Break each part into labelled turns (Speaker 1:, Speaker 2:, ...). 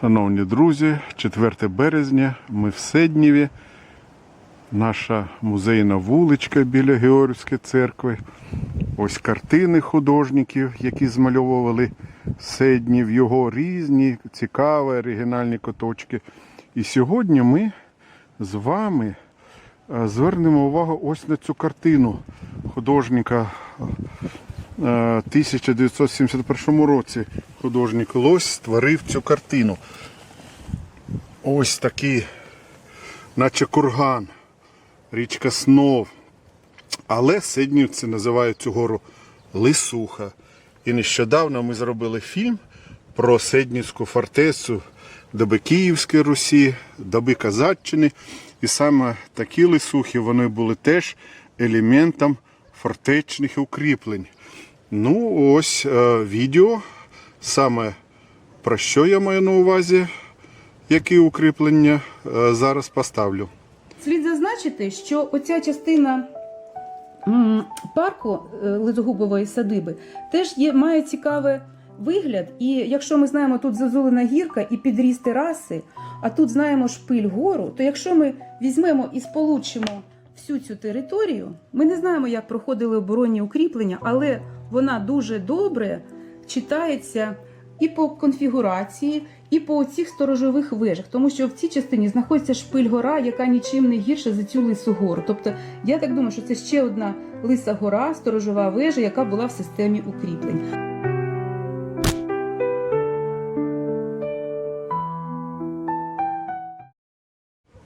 Speaker 1: Шановні друзі, 4 березня, ми в Седніві. Наша музейна вуличка біля Георгівської церкви. Ось картини художників, які змальовували Седнів, його різні, цікаві, оригінальні куточки. І сьогодні ми з вами е, звернемо увагу ось на цю картину художника е, 1971 році. Художник Лось створив цю картину. Ось такий, наче курган, річка Снов. Але Сиднівці називають цю гору Лисуха. І нещодавно ми зробили фільм про Седнівську фортецю доби Київської Русі, доби Казаччини. І саме такі лисухи вони були теж елементом фортечних укріплень. Ну, ось е, відео саме про що я маю на увазі, які укріплення е, зараз поставлю.
Speaker 2: Слід зазначити, що оця частина парку е, Лизогубової садиби теж є, має цікавий вигляд. І якщо ми знаємо тут зазулена гірка і підріс тераси, а тут знаємо шпиль гору, то якщо ми візьмемо і сполучимо всю цю територію, ми не знаємо, як проходили оборонні укріплення, але вона дуже добре читається і по конфігурації, і по цих сторожових вежах, тому що в цій частині знаходиться шпиль гора, яка нічим не гірша за цю лису гору. Тобто, я так думаю, що це ще одна лиса гора, сторожова вежа, яка була в системі укріплень.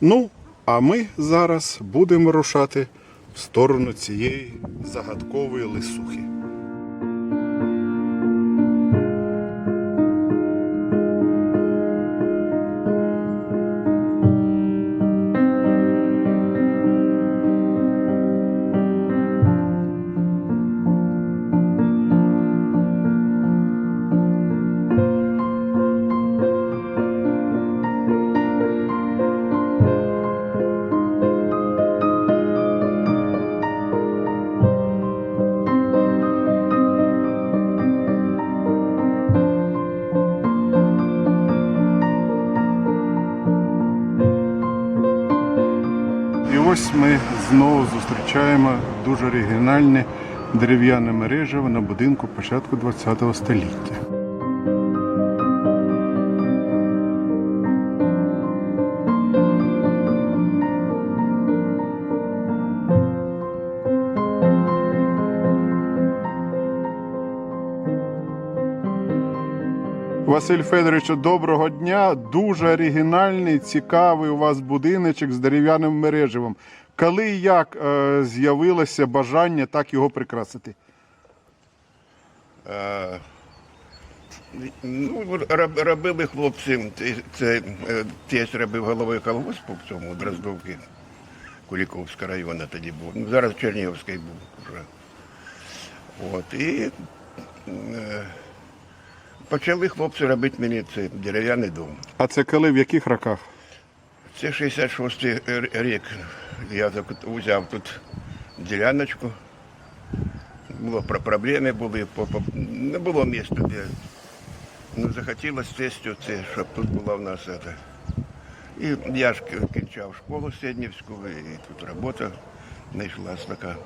Speaker 1: Ну, а ми зараз будемо рушати в сторону цієї загадкової лисухи. Зустрічаємо дуже оригінальне дерев'яне мережево на будинку початку ХХ століття. Василь Федорович, доброго дня. Дуже оригінальний, цікавий у вас будиночок з дерев'яним мереживом. Коли і як е, з'явилося бажання так його прикрасити?
Speaker 3: Е, Ну, роб- робили хлопці, це- це е, тесть робив головою колгоспу в цьому Дроздовки, Куліковського району тоді був. Ну, зараз Чернігівський був вже. От, і е, почали хлопці робити мені цей дерев'яний дом.
Speaker 1: А це коли в яких роках?
Speaker 3: Це 66-й рік. Я взяв тут діляночку. Було проблеми були, не було місця, де ну, захотілося тестю це, щоб тут була в нас це. І я ж кінчав школу Седнівську, і тут робота знайшлась така.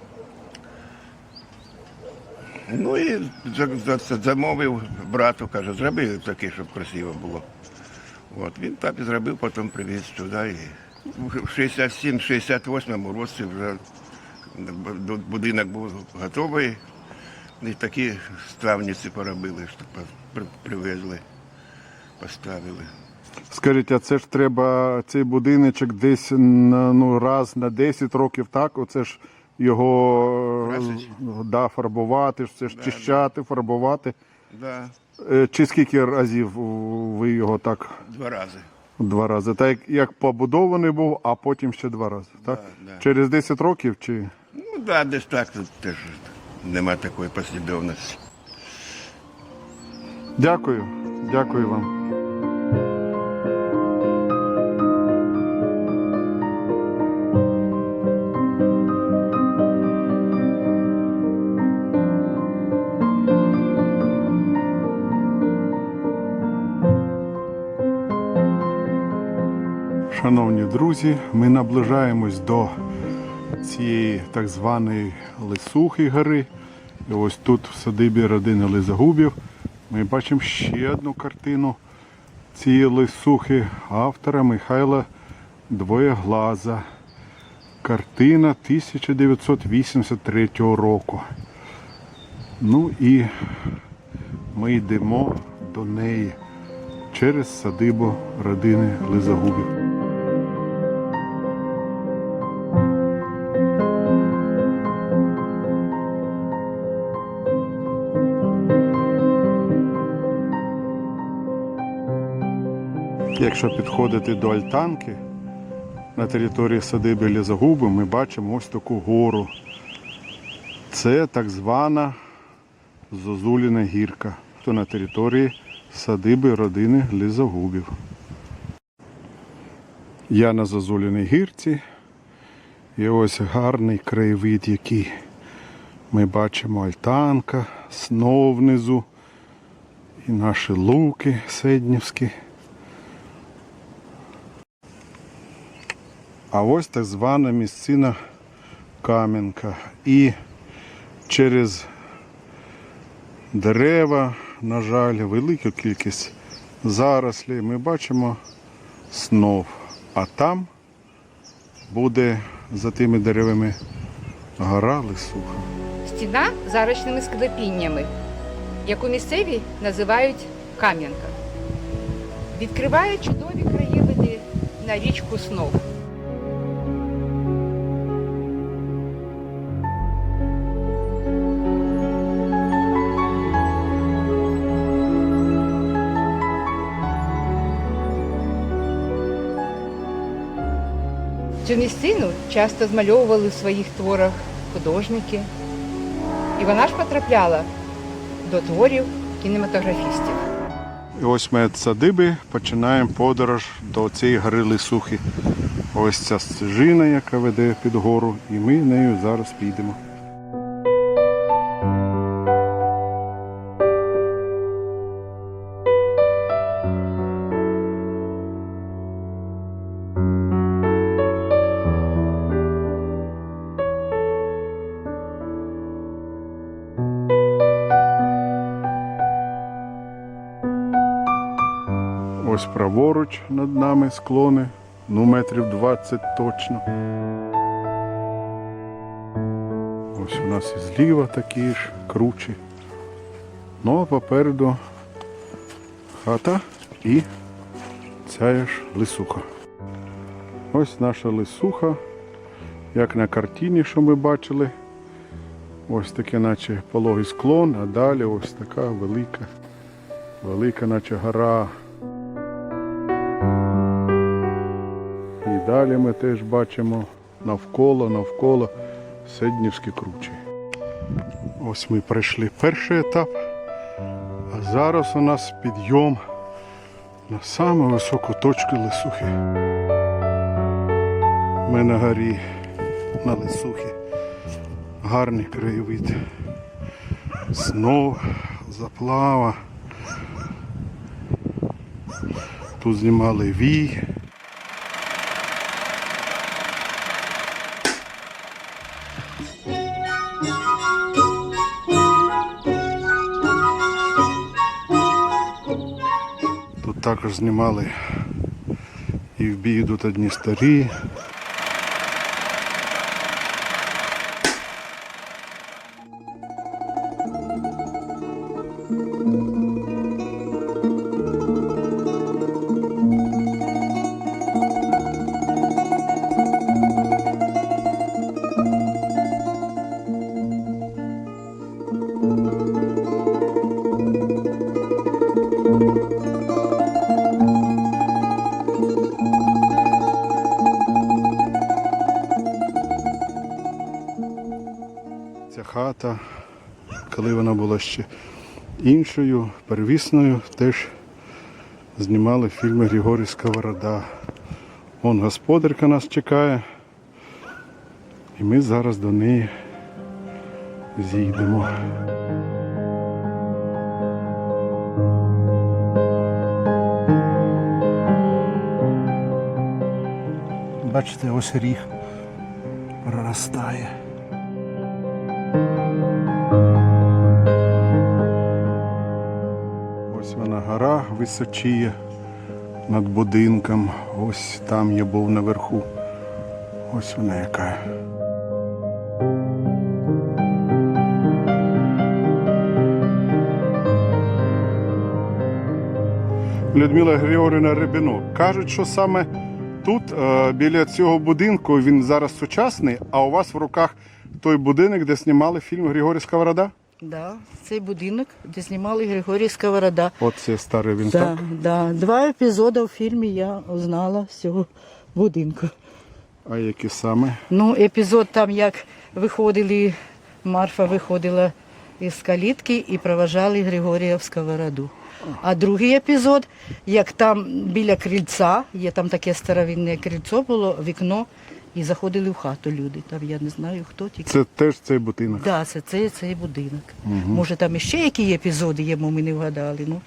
Speaker 3: Ну і за- за- за- замовив брату, каже, зроби таке, щоб красиво було. От, він папі зробив, потім привіз сюди. І в 67-68 році вже будинок був готовий. І такі ставниці поробили, що привезли, поставили.
Speaker 1: Скажіть, а це ж треба цей будиночок десь ну, раз на 10 років, так? Оце ж його
Speaker 3: Красить.
Speaker 1: да, фарбувати, ж це ж чищати, фарбувати.
Speaker 3: Да,
Speaker 1: Е, Чи скільки разів ви його так
Speaker 3: два рази.
Speaker 1: Два рази. Так як, як побудований був, а потім ще два рази. Так?
Speaker 3: Да, да.
Speaker 1: Через 10 років чи.
Speaker 3: Ну так, да, десь так тут теж нема такої послідовності.
Speaker 1: Дякую. Дякую вам. Друзі, ми наближаємось до цієї так званої Лисухи гори. І ось тут в садибі родини Лизагубів ми бачимо ще одну картину цієї Лисухи автора Михайла Двоєглаза. Картина 1983 року. Ну і ми йдемо до неї через садибу родини Лизагубів. Якщо підходити до альтанки на території садиби Лізагуби, ми бачимо ось таку гору. Це так звана Зозуліна гірка, то на території садиби родини Лізагубів. Я на Зозуліній гірці. І ось гарний краєвид, який ми бачимо альтанка, снов внизу і наші луки седнівські. А ось так звана місцина Кам'янка. І через дерева, на жаль, велику кількість зарослів ми бачимо снов. А там буде за тими деревами гора Лисуха.
Speaker 4: Стіна з арочними склепіннями, яку місцеві називають Кам'янка. Відкриває чудові краєвиди на річку Снов. Цю місцину часто змальовували в своїх творах художники, і вона ж потрапляла до творів кінематографістів.
Speaker 1: І ось ми садиби починаємо подорож до цієї гори Лисухи. Ось ця стежина, яка веде під гору, і ми нею зараз підемо. Праворуч над нами склони, ну метрів 20 точно. Ось у нас і зліва такі ж кручі. Ну а попереду хата і ця ж лисуха. Ось наша лисуха, як на картині, що ми бачили. Ось таке, наче пологий склон, а далі ось така велика, велика, наче гора. Далі ми теж бачимо навколо, навколо Седнівські кручі. Ось ми пройшли перший етап, а зараз у нас підйом на саму високу точку Лисухи. Ми на горі на Лисухі. Гарний краєвид. Знов заплава. Тут знімали вій. Також знімали і в бій йдуть одні старі. Ця хата, коли вона була ще іншою, первісною, теж знімали фільми Григорій Сковорода. Вон господарка нас чекає. І ми зараз до неї зійдемо. Бачите, ось ріг проростає. Височіє над будинком. Ось там я був наверху. Ось вона яка. Людмила Григорівна Рибіно. Кажуть, що саме тут, е, біля цього будинку, він зараз сучасний, а у вас в руках той будинок, де знімали фільм Григорій Сковорода?
Speaker 5: Да, цей будинок, де знімали Григорій Сковорода.
Speaker 1: Оце старий він
Speaker 5: Да,
Speaker 1: так.
Speaker 5: да. Два епізоди в фільмі я знала з цього будинку.
Speaker 1: А які саме?
Speaker 5: Ну, епізод там, як виходили, Марфа виходила із калітки і проважали Григорія в Сковороду. А другий епізод, як там біля крильця, є там таке старовинне крильцо було, вікно, і заходили в хату люди. Там я не знаю хто тільки.
Speaker 1: Це теж цей будинок.
Speaker 5: Да, це, це цей будинок. Може там іще які епізоди є, бо ми не вгадали. Ну.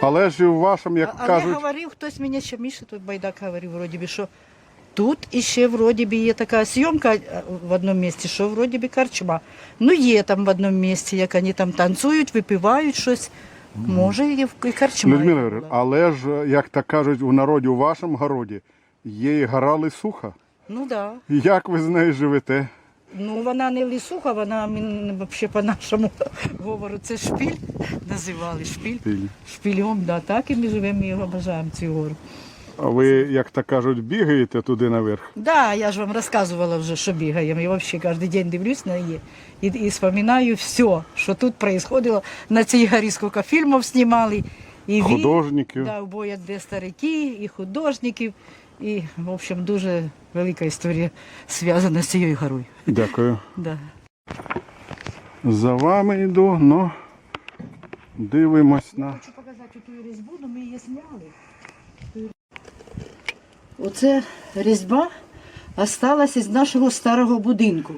Speaker 1: Але ж і у вашому, як
Speaker 5: Але
Speaker 1: кажуть,
Speaker 5: говорив, хтось мені ще Міша, той байдак говорив, вроді би, що тут іще вроді би є така зйомка е, в одному місці, що вроді би карчма. Ну є там в одному місці, як вони там танцюють, випивають щось. Може, і в- і карчма.
Speaker 1: Людмила
Speaker 5: є
Speaker 1: Григорівна, але ж, як так кажуть, у народі, у вашому городі є і гора Лисуха.
Speaker 5: Ну так. Да.
Speaker 1: Як ви з нею живете?
Speaker 5: Ну вона не лісуха, вона взагалі по-нашому говору. Це шпіль, називали шпіль.
Speaker 1: Біль.
Speaker 5: Шпільом, да, так і ми живемо, ми його бажаємо цю гору.
Speaker 1: А ви, як так кажуть, бігаєте туди наверх?
Speaker 5: Да, я ж вам розказувала вже, що бігаємо. Я взагалі кожен день дивлюсь на її і, і споминаю все, що тут происходило. На цій горі скільки фільмів знімали. І він,
Speaker 1: Художників.
Speaker 5: Да, в боях де старики, і художників. І, в общем, дуже велика історія зв'язана з цією горою.
Speaker 1: Дякую.
Speaker 5: Да.
Speaker 1: За вами йду, ну дивимось на.
Speaker 5: Хочу показати ту різьбу, але ми її зняли. Оце різьба осталась із нашого старого будинку,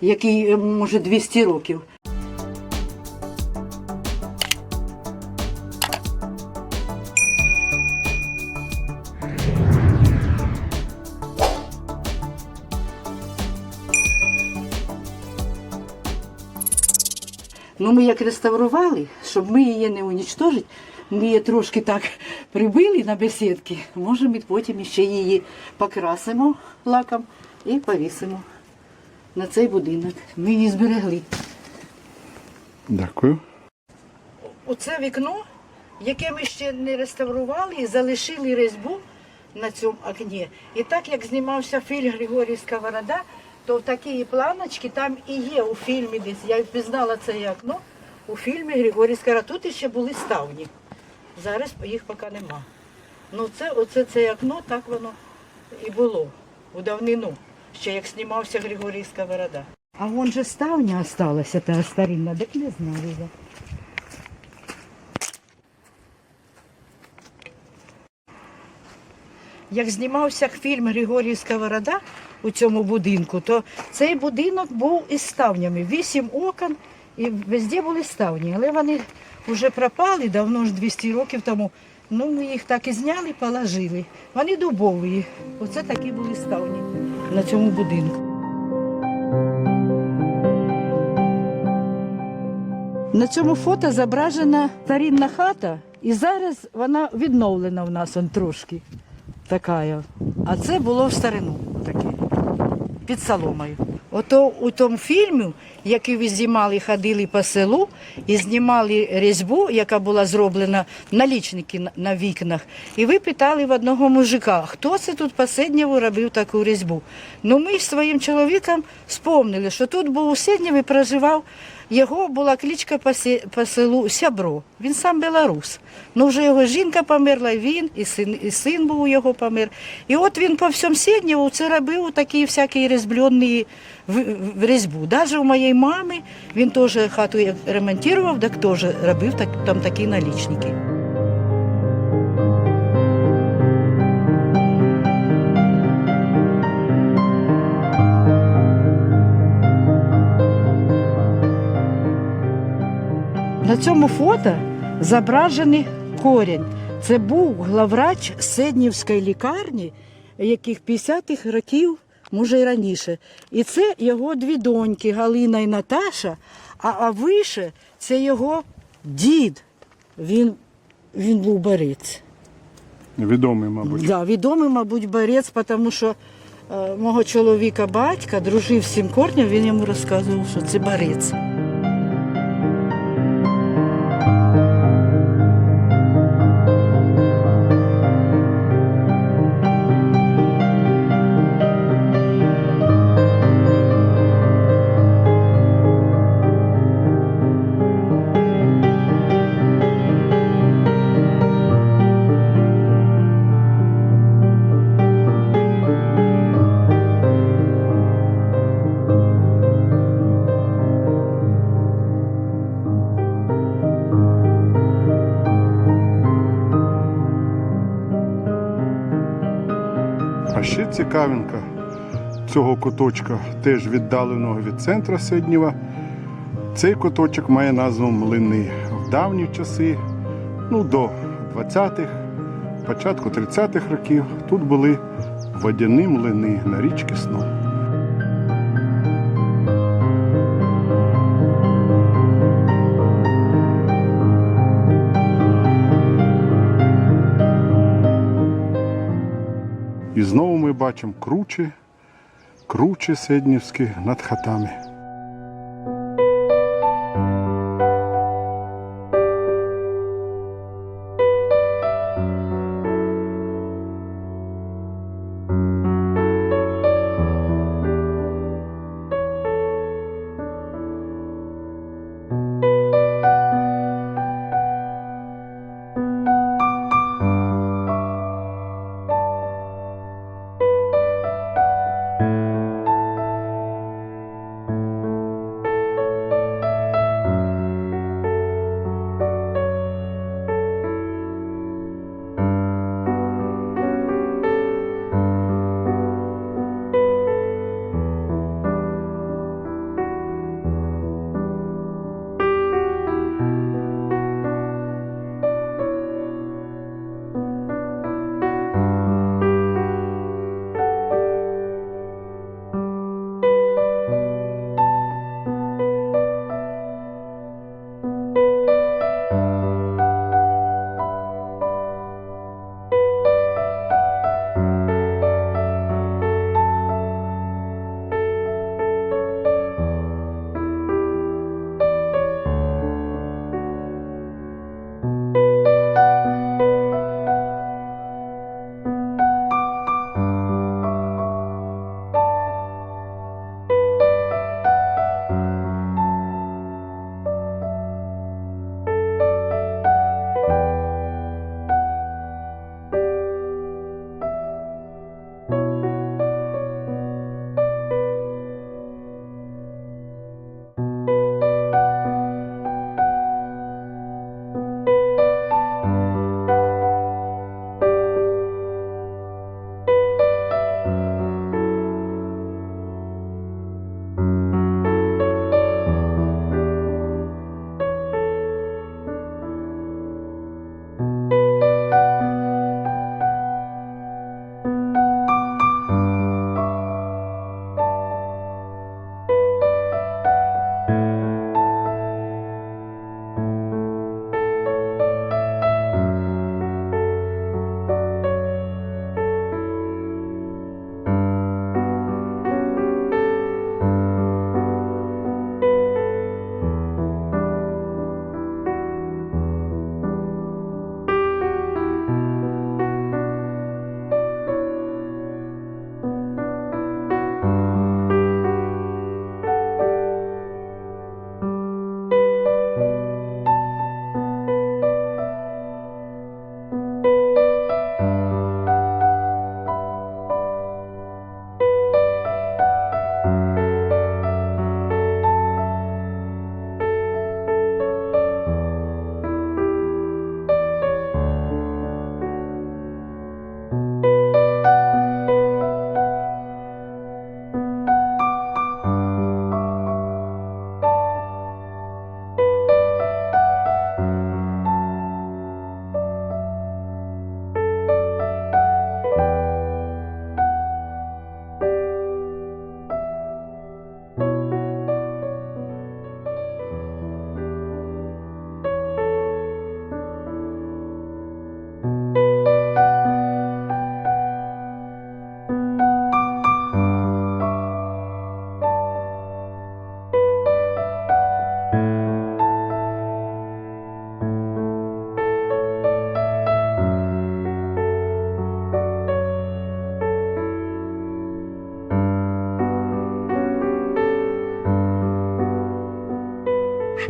Speaker 5: який е, може 200 років. Ну, ми як реставрували, щоб ми її не унічтожити, ми її трошки так прибили на бесідки. Може, ми потім ще її покрасимо лаком і повісимо на цей будинок. Ми її зберегли.
Speaker 1: Дякую.
Speaker 5: Оце вікно, яке ми ще не реставрували і залишили різьбу на цьому окні. І так як знімався фільм Григорій Сковорода, то такі планочки там і є у фільмі десь. Я впізнала це окно у фільмі Григорій Сковорода. Тут ще були ставні. Зараз їх поки нема. Ну це оце це окно, так воно і було у давнину, ще як знімався Григорій Сковорода. А вон же ставня осталася, та старинна, так не знаю. я. Як знімався фільм Григорій Сковорода у цьому будинку, то цей будинок був із ставнями. Вісім окон і везде були ставні. Але вони вже пропали давно ж 200 років тому. Ну, ми їх так і зняли, положили. Вони дубові. Оце такі були ставні на цьому будинку. На цьому фото зображена старинна хата, і зараз вона відновлена в нас он трошки така. А це було в старину таке. Під соломою. Ото у тому фільмі, який ви знімали, ходили по селу і знімали різьбу, яка була зроблена налічники на- на вікнах. І ви питали в одного мужика, хто це тут посередньому робив таку різьбу. Ну ми з своїм чоловіком спомнили, що тут був у Седнєві проживав. Його була кличка по, селу Сябро. Він сам білорус. Ну вже його жінка померла, він, і син, і син був у його помер. І от він по всьому Сіднєву це робив такі всякі різьблені в, в різьбу. Навіть у моєї мами він теж хату ремонтував, так теж робив так, там такі налічники. На цьому фото зображений корінь. Це був главврач Седнівської лікарні, яких 50-х років, може й раніше. І це його дві доньки Галина і Наташа, а, а вище це його дід. Він, він був борець.
Speaker 1: Відомий, мабуть.
Speaker 5: Да, відомий, мабуть, борець, тому що е, мого чоловіка батька дружив з цим корнем, він йому розказував, що це борець.
Speaker 1: Цікавинка цього куточка, теж віддаленого від центра Сиднєва. Цей куточок має назву Млини. В давні часи, ну до 20-х, початку 30-х років, тут були водяні млини на річці Сном. Ми бачимо кручі, кручі седнівські над хатами.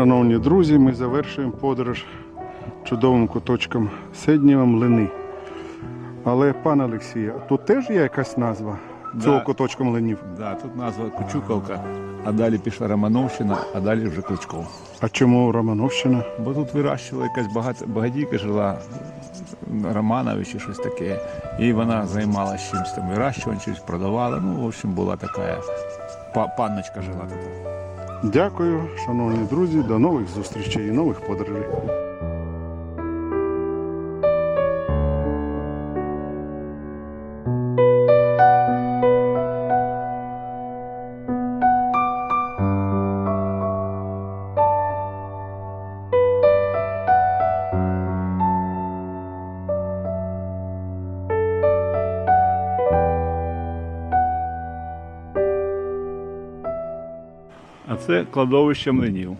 Speaker 1: Шановні друзі, ми завершуємо подорож чудовим куточком Седнєва млини. Але, пане Олексію, тут теж є якась назва цього
Speaker 6: Да.
Speaker 1: куточка млинів?
Speaker 6: Да, тут назва Кучуковка, а далі пішла Романовщина, а далі вже Кличков.
Speaker 1: А чому Романовщина?
Speaker 6: Бо тут вирощувала якась багат... багатійка жила Романович чи щось таке. І вона займалася чимось там вирощуванням, щось продавала. Ну, в общем, була така па- панночка жила тут.
Speaker 1: Дякую, шановні друзі, до нових зустрічей і нових подорожей.
Speaker 6: А це кладовище млинів.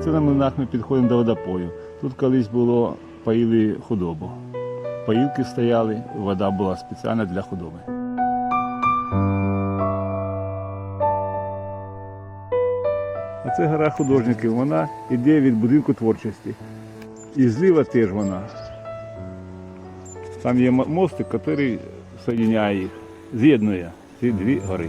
Speaker 6: Це на млинах ми підходимо до водопою. Тут колись було поїли худобу. Поїлки стояли, вода була спеціальна для худоби. А це гора художників. Вона йде від будинку творчості. І зліва теж вона. Там є мостик, який соєдняє їх, з'єднує ці дві гори.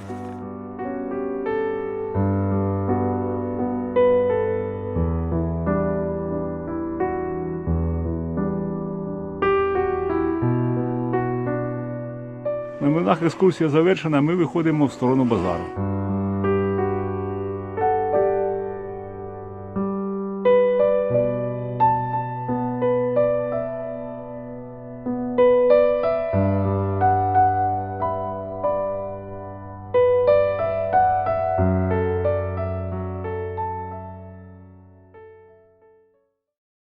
Speaker 6: Екскурсія завершена, ми виходимо в сторону базару.